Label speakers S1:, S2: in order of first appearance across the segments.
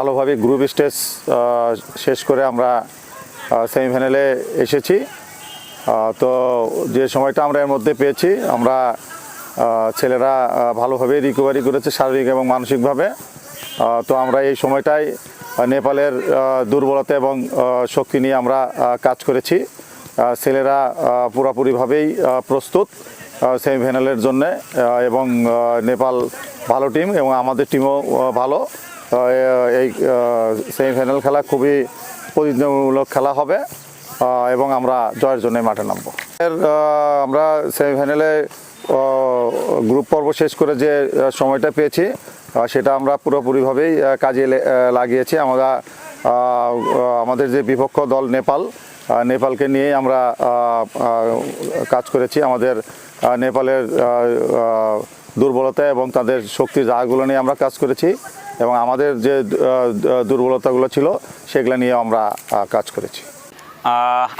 S1: ভালোভাবে group stage শেষ করে আমরা সেমিফাইনালে এসেছি। তো যে সময়টা আমরা এর মধ্যে পেয়েছি, আমরা ছেলেরা ভালোভাবে রিকভারি করেছে শারীরিক এবং মানসিকভাবে। তো আমরা এই সময়টাই নেপালের দুর্বলতা এবং শক্তি নিয়ে আমরা কাজ করেছি। ছেলেরা পুরোপুরিভাবেই প্রস্তুত সেমিফাইনালের জন্য এবং নেপাল ভালো টিম এবং আমাদের টিমও ভালো। এই সেমিফাইনাল খেলা খুবই প্রতিযোগিতামূলক খেলা হবে এবং আমরা জয়ের জন্য মাঠে নামবো। এর, আমরা সেমিফাইনালে গ্রুপ পর্ব শেষ করে যে সময়টা পেয়েছি সেটা আমরা পুরোপুরিভাবেই কাজে লাগিয়েছি। আমরা আমাদের যে বিপক্ষ দল নেপাল নেপালকে নিয়ে আমরা কাজ করেছি। আমাদের নেপালের দুর্বলতা এবং তাদের শক্তির জায়গাগুলো নিয়ে আমরা কাজ করেছি। এবং আমাদের যে দুর্বলতাগুলো ছিল, সেগুলো নিয়ে আমরা কাজ করেছি।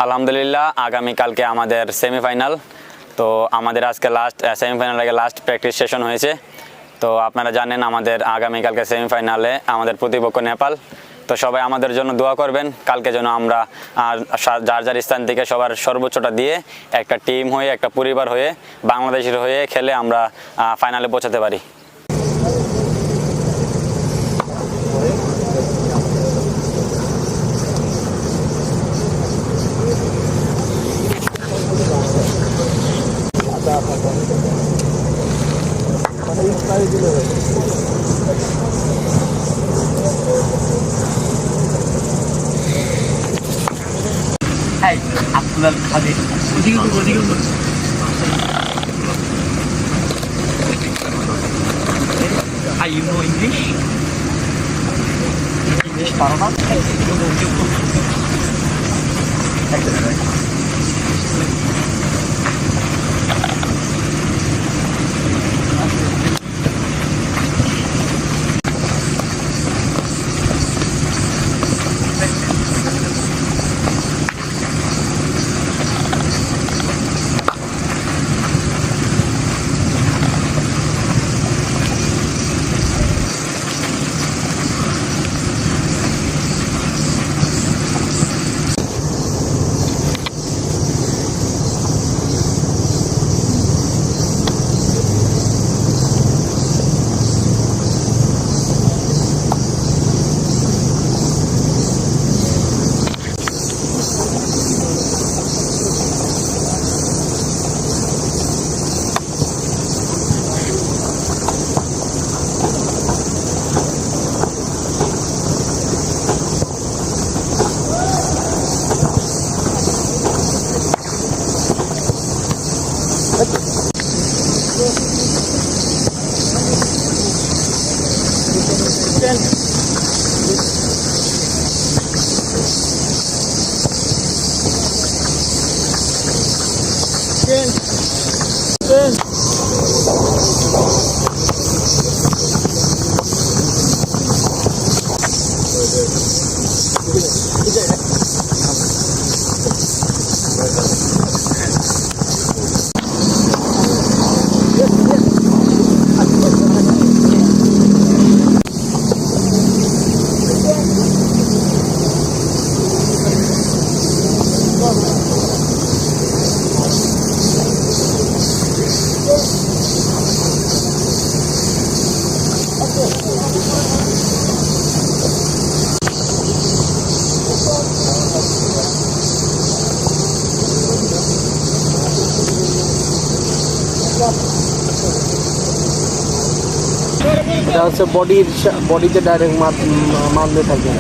S2: আলহামদুলিল্লাহ, আগামীকালকে আমাদের সেমিফাইনাল তো আমাদের আজকে লাস্ট সেমিফাইনাল আগে লাস্ট প্র্যাকটিস সেশন হয়েছে। তো আপনারা জানেন, আমাদের আগামীকালকে সেমিফাইনালে আমাদের প্রতিপক্ষ নেপাল। তো সবাই আমাদের জন্য দোয়া করবেন, কালকে যেন আমরা যার যার স্থান থেকে সবার সর্বোচ্চটা দিয়ে একটা টিম হয়ে, একটা পরিবার হয়ে, বাংলাদেশের হয়ে খেলে আমরা ফাইনালে পৌঁছাতে পারি।
S3: খাবে ওদিকে তো ওদিকে তো Hi, you know English? English পারো না? Yes.
S4: এটা হচ্ছে বডির বডিতে ডাইরেক্ট মারলে থাকে।